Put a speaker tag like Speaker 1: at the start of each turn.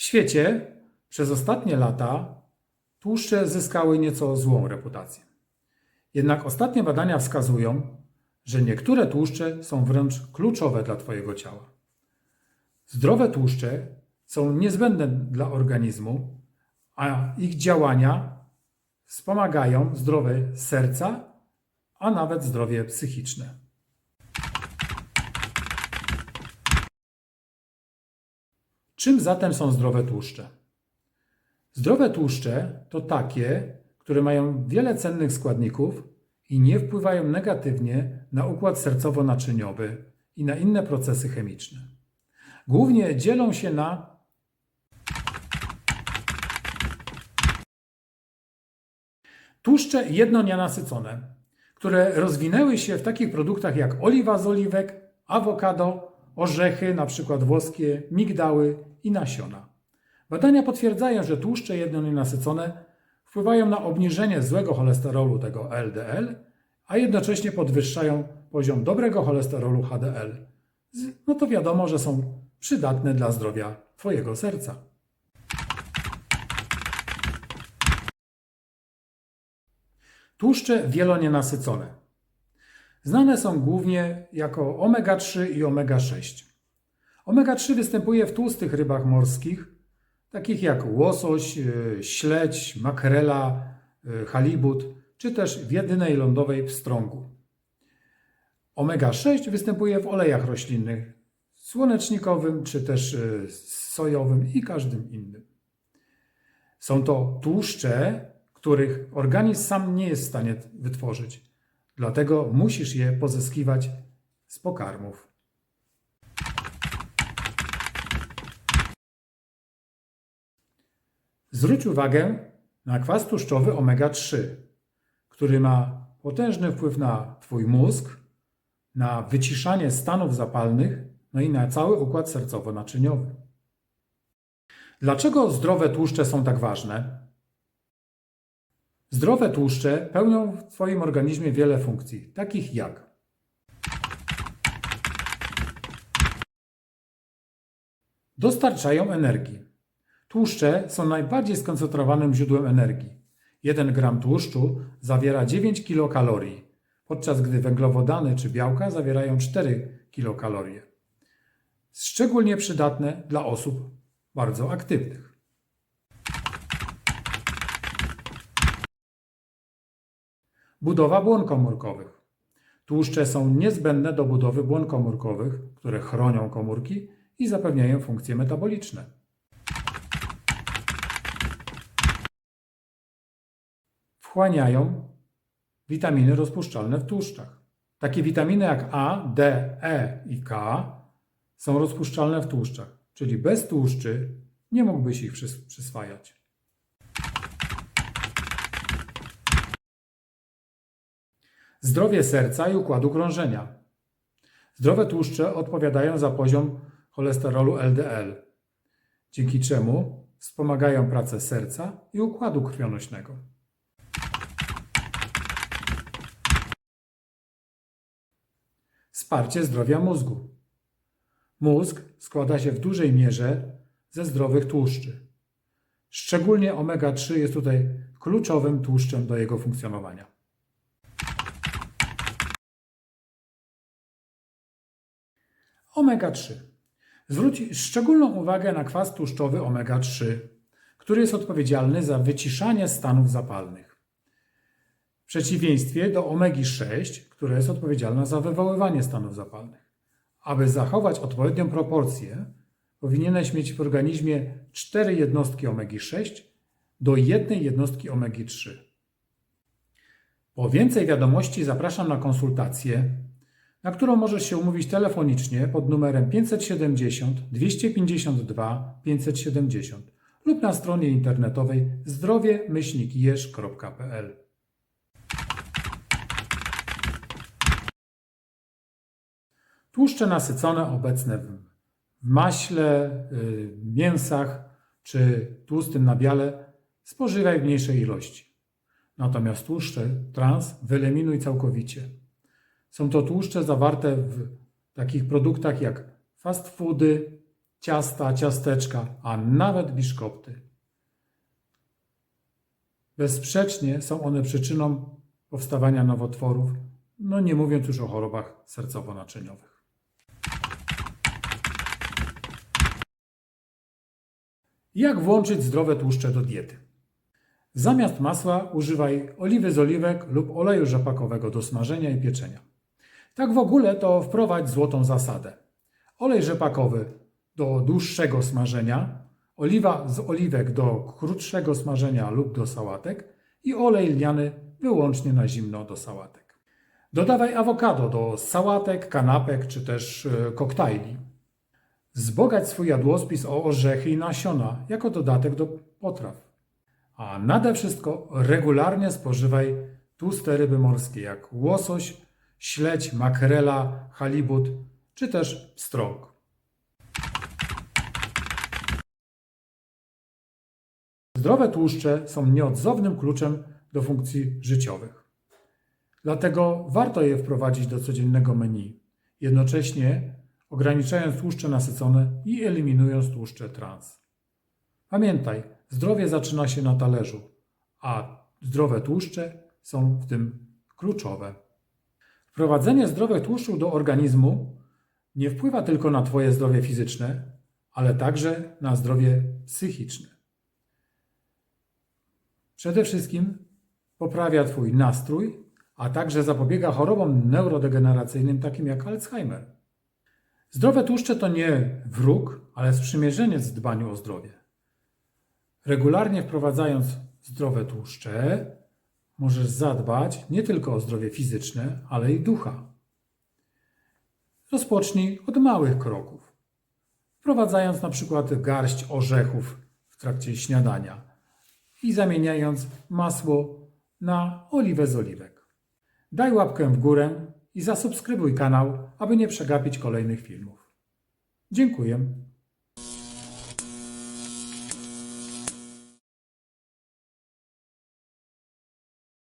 Speaker 1: W świecie przez ostatnie lata tłuszcze zyskały nieco złą reputację. Jednak ostatnie badania wskazują, że niektóre tłuszcze są wręcz kluczowe dla Twojego ciała. Zdrowe tłuszcze są niezbędne dla organizmu, a ich działania wspomagają zdrowie serca, a nawet zdrowie psychiczne. Czym zatem są zdrowe tłuszcze? Zdrowe tłuszcze to takie, które mają wiele cennych składników i nie wpływają negatywnie na układ sercowo-naczyniowy i na inne procesy chemiczne. Głównie dzielą się na tłuszcze jednonienasycone, które rozwinęły się w takich produktach jak oliwa z oliwek, awokado, orzechy, np. włoskie, migdały i nasiona. Badania potwierdzają, że tłuszcze jednonienasycone wpływają na obniżenie złego cholesterolu, tego LDL, a jednocześnie podwyższają poziom dobrego cholesterolu HDL. No to wiadomo, że są przydatne dla zdrowia Twojego serca. Tłuszcze wielonienasycone. Znane są głównie jako omega-3 i omega-6. Omega-3 występuje w tłustych rybach morskich, takich jak łosoś, e, śledź, makrela, e, halibut, czy też w jedynej lądowej pstrągu. Omega-6 występuje w olejach roślinnych, słonecznikowym, czy też e, sojowym i każdym innym. Są to tłuszcze, których organizm sam nie jest w stanie wytworzyć. Dlatego musisz je pozyskiwać z pokarmów. Zwróć uwagę na kwas tłuszczowy omega-3, który ma potężny wpływ na Twój mózg, na wyciszanie stanów zapalnych, no i na cały układ sercowo-naczyniowy. Dlaczego zdrowe tłuszcze są tak ważne? Zdrowe tłuszcze pełnią w Twoim organizmie wiele funkcji, takich jak dostarczają energii. Tłuszcze są najbardziej skoncentrowanym źródłem energii. 1 gram tłuszczu zawiera 9 kilokalorii, podczas gdy węglowodany czy białka zawierają 4 kilokalorie. Szczególnie przydatne dla osób bardzo aktywnych. Budowa błon komórkowych. Tłuszcze są niezbędne do budowy błon komórkowych, które chronią komórki i zapewniają funkcje metaboliczne. Wchłaniają witaminy rozpuszczalne w tłuszczach. Takie witaminy jak A, D, E i K są rozpuszczalne w tłuszczach, czyli bez tłuszczy nie mógłbyś ich przys- przyswajać. Zdrowie serca i układu krążenia. Zdrowe tłuszcze odpowiadają za poziom cholesterolu LDL, dzięki czemu wspomagają pracę serca i układu krwionośnego. Wsparcie zdrowia mózgu. Mózg składa się w dużej mierze ze zdrowych tłuszczy. Szczególnie omega-3 jest tutaj kluczowym tłuszczem do jego funkcjonowania. Omega-3. Zwróć szczególną uwagę na kwas tłuszczowy omega-3, który jest odpowiedzialny za wyciszanie stanów zapalnych. W przeciwieństwie do omegi-6, która jest odpowiedzialna za wywoływanie stanów zapalnych. Aby zachować odpowiednią proporcję, powinieneś mieć w organizmie 4 jednostki omegi-6 do jednej jednostki omegi-3. Po więcej wiadomości zapraszam na konsultację, na którą możesz się umówić telefonicznie pod numerem 570 252 570 lub na stronie internetowej zdrowie-jerz.pl. Tłuszcze nasycone obecne w w maśle, y, mięsach czy tłustym nabiale spożywaj w mniejszej ilości. Natomiast tłuszcze trans wyeliminuj całkowicie. Są to tłuszcze zawarte w takich produktach jak fast foody, ciasta, ciasteczka, a nawet biszkopty. Bezsprzecznie są one przyczyną powstawania nowotworów, no nie mówiąc już o chorobach sercowo-naczyniowych. Jak włączyć zdrowe tłuszcze do diety? Zamiast masła używaj oliwy z oliwek lub oleju rzepakowego do smażenia i pieczenia. Tak w ogóle to wprowadź złotą zasadę. Olej rzepakowy do dłuższego smażenia, oliwa z oliwek do krótszego smażenia lub do sałatek i olej lniany wyłącznie na zimno do sałatek. Dodawaj awokado do sałatek, kanapek czy też e, koktajli. Wzbogać swój jadłospis o orzechy i nasiona jako dodatek do potraw. A nade wszystko regularnie spożywaj tłuste ryby morskie jak łosoś, śledź, makrela, halibut czy też pstrąg. Zdrowe tłuszcze są nieodzownym kluczem do funkcji życiowych. Dlatego warto je wprowadzić do codziennego menu, jednocześnie ograniczając tłuszcze nasycone i eliminując tłuszcze trans. Pamiętaj, zdrowie zaczyna się na talerzu, a zdrowe tłuszcze są w tym kluczowe. Wprowadzenie zdrowych tłuszczów do organizmu nie wpływa tylko na Twoje zdrowie fizyczne, ale także na zdrowie psychiczne. Przede wszystkim poprawia Twój nastrój, a także zapobiega chorobom neurodegeneracyjnym takim jak Alzheimer. Zdrowe tłuszcze to nie wróg, ale sprzymierzeniec w dbaniu o zdrowie. Regularnie wprowadzając zdrowe tłuszcze, możesz zadbać nie tylko o zdrowie fizyczne, ale i ducha. Rozpocznij od małych kroków. Wprowadzając na przykład garść orzechów w trakcie śniadania i zamieniając masło na oliwę z oliwek. Daj łapkę w górę i zasubskrybuj kanał, aby nie przegapić kolejnych filmów. Dziękuję.